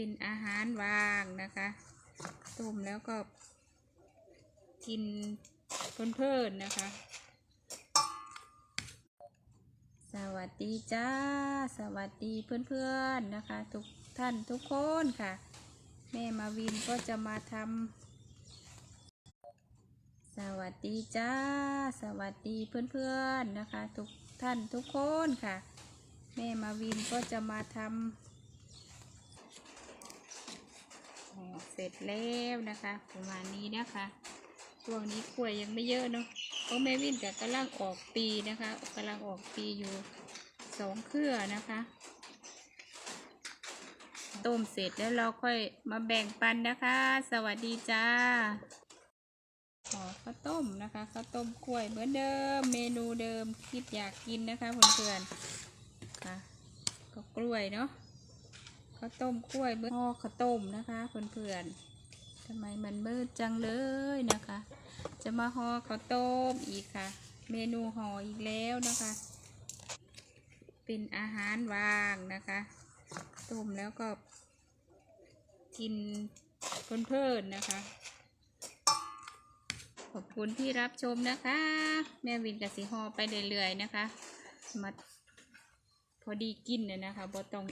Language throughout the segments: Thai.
เป็นอาหารวางนะคะ ต้มแล้วก็ กินเพลินๆนะคะ สวัสดีจ้า สวัสดีเพื่อนๆนะคะ ทุกท่านทุกคนค่ะ แม่มาวินก็จะมาทำสวัสดีจ้า สวัสดีเพื่อนๆนะคะ ทุกท่านทุกคนค่ะ แม่มาวินก็จะมาทำ ห่อเสร็จแล้วนะคะ ประมาณนี้นะคะช่วงนี้กล้วยยังไม่เยอะเนาะเพราะแม่วินกับกำลังออกปีนะคะกำลังออกปีอยู่สองเครือนะคะต้มเสร็จแล้วเราค่อยมาแบ่งปันนะคะ สวัสดีจ้าขอข้าวต้มนะคะข้าวต้มกล้วยเหมือนเดิม เมนูเดิมคิดอยากกินนะคะเพื่อนๆค่ะก็กล้วยเนาะ ข้าวต้มกล้วยเมื่อห่อข้าวต้มนะคะเพื่อนๆทำไมมันมืดจังเลยนะคะ จะมาห่อข้าวต้มอีกค่ะ เมนูห่ออีกแล้วนะคะ เป็นอาหารวางนะคะ ต้มแล้วก็ กินเพลินๆนะคะ ขอบคุณที่รับชมนะคะ แม่วินกับสีห่อไปเรื่อยๆนะคะมาพอดีกินเนี่ยนะคะบ่ต้อง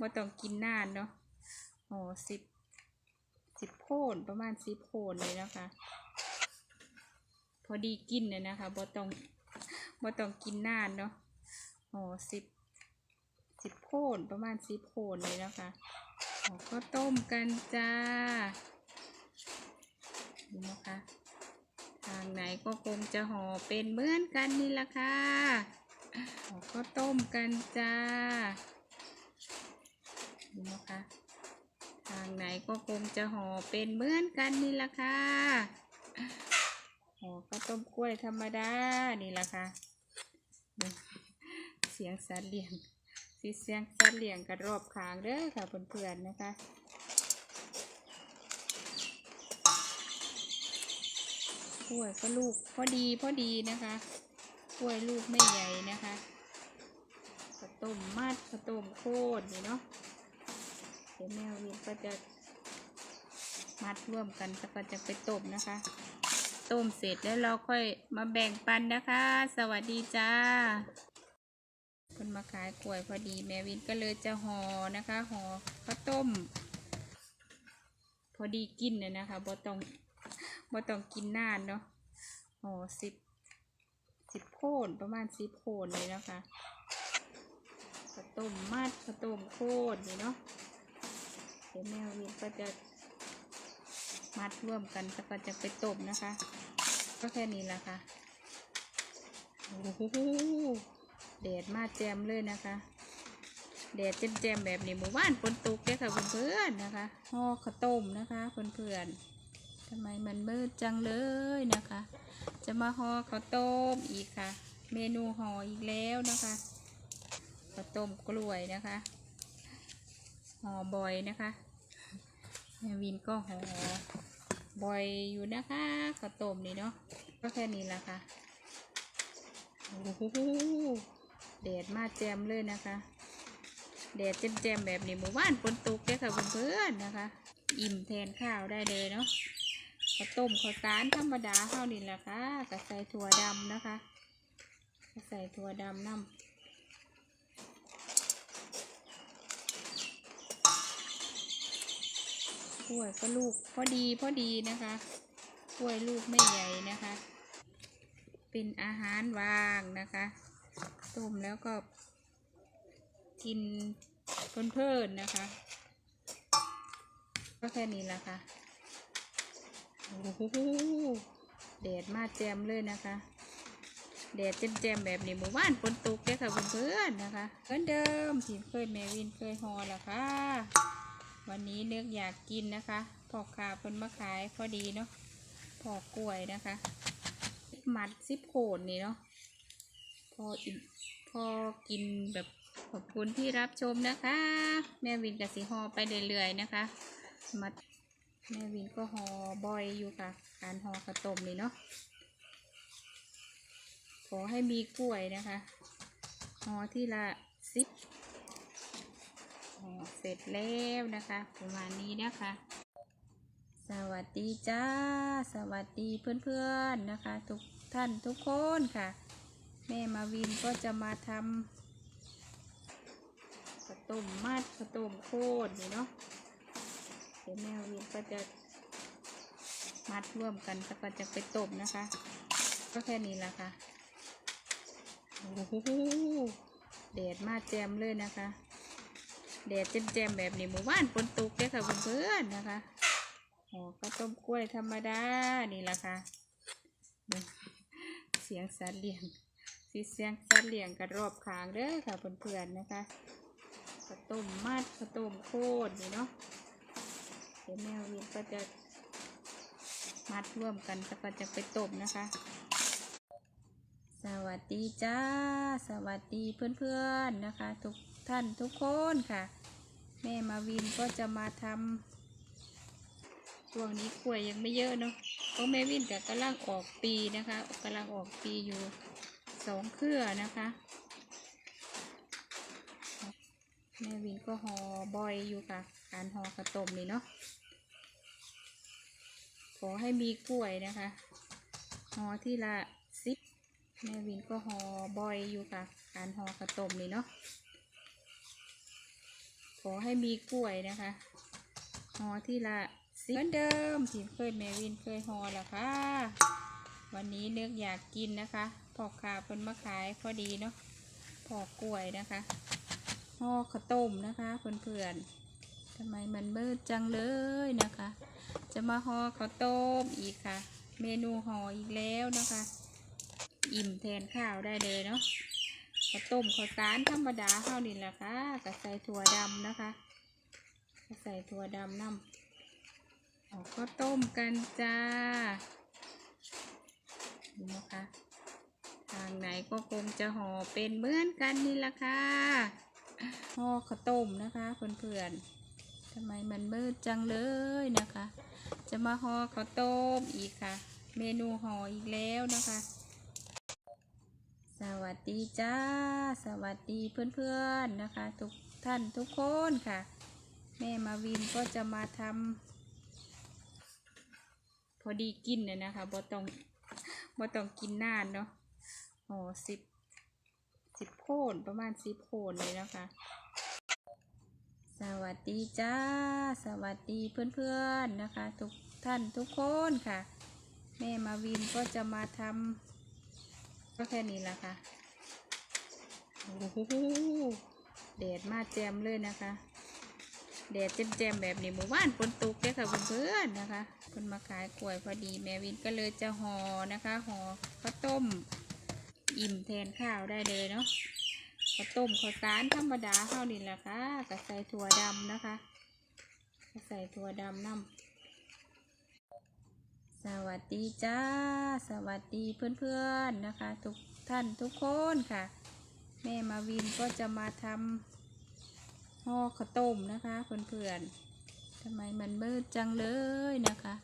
บ่ต้องกินนานเนาะอ๋อสิบสิบโคนประมาณสิบโคนเลยนะคะ พอดีกินเนี่ยนะคะบ่ต้องบ่ต้องกินนานเนาะอ๋อสิบสิบโคนประมาณสิบโคนเลยนะคะก็ต้มกันจ้าดูนะคะทางไหนก็คงจะห่อเป็นเหมือนกันนี่ละค่ะก็ต้มกันจ้า ดูนะคะทางไหนก็คงจะห่อเป็นเหมือนกันนี่แหละค่ะห่อก็ต้มกล้วยธรรมดานี่แหละค่ะเสียงสัตว์เลี้ยงสีเสียงสัตว์เลี้ยงกันรอบข้างเด้อค่ะเพื่อนๆนะคะกล้วยก็ลูกพอดีพอดีนะคะกล้วยลูกไม่ใหญ่นะคะข้าวต้มมัดข้าวต้มโคตรนี่เนาะ เดี๋ยวแม่วินก็จะมัดร่วมกันแล้วก็จะไปต้มนะคะ ต้มเสร็จแล้วเราค่อยมาแบ่งปันนะคะ สวัสดีจ้า คนมาขายกล้วยพอดีแม่วินก็เลยจะห่อนะคะห่อข้าวต้ม พอดีกินเนี่ยนะคะบ่ต้องบ่ต้องกินนานเนาะห่อสิบสิบโคนประมาณสิบโคนเลยนะคะข้าวต้มมัดข้าวต้มโคนนี่เนาะ เดี๋ยวแม่วินก็จะมัดร่วมกันแล้วก็จะไปต้มนะคะ ก็แค่นี้แหละค่ะโอ้โหแดดมาแจมเลยนะคะแดดแจมๆแบบนี้หมู่บ้านฝนตกเลยค่ะเพื่อนๆนะคะห่อข้าวต้มนะคะเพื่อนๆทำไมมันมืดจังเลยนะคะ จะมาห่อข้าวต้มอีกค่ะ เมนูห่ออีกแล้วนะคะข้าวต้มกล้วยนะคะ ห่อบอยนะคะแม่วินก็ห่อบอยอยู่นะคะข้าวต้มนี่เนาะก็แค่นี้ละค่ะโอ้โหแดดมาแจมเลยนะคะแดดแจมๆแบบนี้หมู่บ้านฝนตกเลยค่ะเพื่อนๆนะคะ อิ่มแทนข้าวได้เลยเนาะข้าวต้มข้าวสารธรรมดาข้าวนี่แหละค่ะกับใส่ถั่วดำนะคะก็ใส่ถั่วดำน้ำ กล้วยก็ลูกพอดีพอดีนะคะ กล้วยลูกไม่ใหญ่นะคะ เป็นอาหารวางนะคะ ต้มแล้วก็กินเพลินๆนะคะ ก็แค่นี้แหละค่ะโอ้โหแดดมาแจมเลยนะคะแดดแจมๆแบบนี้หมู่บ้านฝนตกเลยค่ะเพื่อนๆนะคะเหมือนเดิมที่เคยแมวินเคยฮอละค่ะ วันนี้เนึกอยากกินนะคะพอขาเพิ่นมาขายพอดีเนาะพอกล้วยนะคะมัดซิปโคนนี่เนาะพออิ่มพอกินแบบขอบคุณที่รับชมนะคะ แม่วินกับสีหอไปเรื่อยๆนะคะมาแม่วินก็หอบอยอยู่ค่ะการหอข้าวต้มนี่เนาะขอให้มีกล้วยนะคะหอที่ละสิบ เสร็จแล้วนะคะประมาณนี้นะคะ สวัสดีจ้า สวัสดีเพื่อนๆนะคะ ทุกท่านทุกคนค่ะ แม่มาวินก็จะมาทำข้าวต้มมัดข้าวต้มโคตรนี่เนาะเดี๋ยวแม่วินก็จะมัดร่วมกันแล้วก็จะไปต้มนะคะ ก็แค่นี้ละค่ะโอ้โหแดดมาแจมเลยนะคะ แดดแจมๆแบบนี้หมู่บ้านฝนตกเลยค่ะเพื่อนๆนะคะอ๋อก็ต้มกล้วยธรรมดา นี่แหละค่ะเบิ่งเสียงสัตว์เลี้ยงสิเสียงสัตว์เลี้ยงกันรอบขางเด้อค่ะเพื่อนๆนะคะข้าวต้มมัดข้าวต้มโคตรนี่เนาะเดี๋ยวแม่วินก็จะมัดร่วมกันแล้วก็จะไปต้มนะคะ วัสดีจ้า สวัสดีเพื่อนๆนะคะ ทุกท่านทุกคนค่ะ แม่มาวินก็จะมาทำช่วงนี้กล้วยยังไม่เยอะเนาะเพราะแม่วินกับกำลังออกปีนะคะกำลังออกปีอยู่สองเครือนะคะ แม่วินก็ห่อบอยอยู่ค่ะ การห่อข้าวต้มนี่เนาะขอให้มีกล้วยนะคะห่อที่ละ แม่วินก็ห่อบอยอยู่ค่ะ การห่อข้าวต้มนี่เนาะขอให้มีกล้วยนะคะห่อที่ละสิเหมือนเดิมที่เคยแม่วินเคยห่อแล้วค่ะ วันนี้เนึกอยากกินนะคะพอกขาเป็นมาขายพอดีเนาะพอกกล้วยนะคะห่อข้าวต้มนะคะเพื่อนๆทำไมมันมืดจังเลยนะคะ จะมาห่อข้าวต้มอีกค่ะ เมนูห่ออีกแล้วนะคะ อิ่มแทนข้าวได้เลยเนาะข้าวต้มข้าวสารธรรมดาข้าวนี่แหละค่ะกับใส่ถั่วดำนะคะก็ใส่ถั่วดำน้ำเอาข้าวต้มกันจ้านี่นะคะทางไหนก็คงจะห่อเป็นเหมือนกันนี่แหละค่ะห่อข้าวต้มนะคะเพื่อนๆทำไมมันมืดจังเลยนะคะ จะมาห่อข้าวต้มอีกค่ะ เมนูห่ออีกแล้วนะคะ สวัสดีจ้า สวัสดีเพื่อนๆนะคะ ทุกท่านทุกคนค่ะ แม่มาวินก็จะมาทำพอดีกินเนี่ยนะคะบ่ต้องบ่ต้องกินนานเนาะอ๋อสิบสิบโคนประมาณสิบโคนเลยนะคะ สวัสดีจ้า สวัสดีเพื่อนๆนะคะ ทุกท่านทุกคนค่ะ แม่มาวินก็จะมาทำ ก็แค่นี้ละค่ะโอ้โหแดดมาแจมเลยนะคะแดดแจมๆแบบนี้หมู่บ้านฝนตกเลยค่ะเพื่อนๆนะคะคนมาขายกล้วยพอดีแม่วินก็เลยจะห่อนะคะห่อข้าวต้ม อิ่มแทนข้าวได้เลยเนาะข้าวต้มข้าวสารธรรมดาข้าวนี่แหละค่ะกับใส่ถั่วดำนะคะ ใส่ถั่วดำน้ำ สวัสดีจ้า สวัสดีเพื่อนๆนะคะ ทุกท่านทุกคนค่ะ แม่มาวินก็จะมาทำห่อข้าวต้มนะคะเพื่อนๆทำไมมันมืดจังเลยนะคะ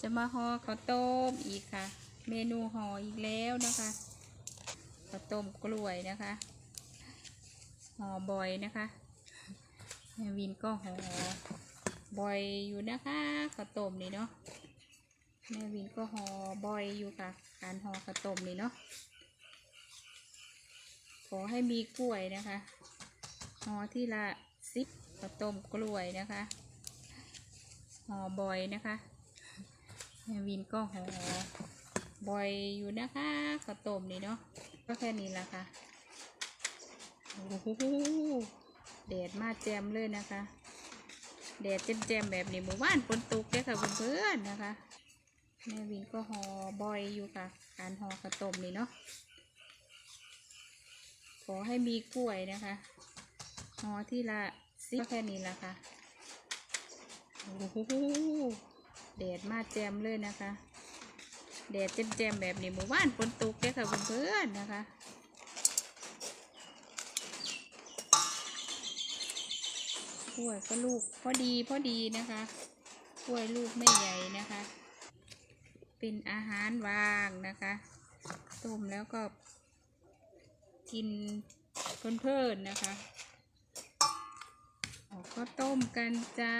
จะมาห่อข้าวต้มอีกค่ะ เมนูห่ออีกแล้วนะคะข้าวต้มกล้วยนะคะห่อบอยนะคะแม่วินก็ห่อบอยอยู่นะคะข้าวต้มนี่เนาะ แม่วินก็ห่อบอยอยู่ค่ะ การห่อข้าวต้มนี่เนาะขอให้มีกล้วยนะคะห่อที่ละสิบข้าวต้มกล้วยนะคะห่อบอยนะคะแม่วินก็ห่อบอยอยู่นะคะข้าวต้มนี่เนาะก็แค่นี้ละค่ะโอ้โหแดดมาแจมเลยนะคะแดดแจมๆแบบนี้หมู่บ้านฝนตกเลยค่ะเพื่อนๆนะคะ แม่วินก็หอบอยอยู่ค่ะ การหอข้าวต้มนี่เนาะขอให้มีกล้วยนะคะหอที่ละสิแค่นี้ละค่ะโอ้โหแดดมาแจมเลยนะคะแดดแจมๆแบบนี้หมู่บ้านฝนตกเลยค่ะเพื่อนๆนะคะกล้วยก็ลูกพอดีพอดีนะคะกล้วยลูกไม่ใหญ่นะคะ เป็นอาหารว่างนะคะ ต้มแล้วก็กินเพลินๆนะคะก็ต้มกันจ้า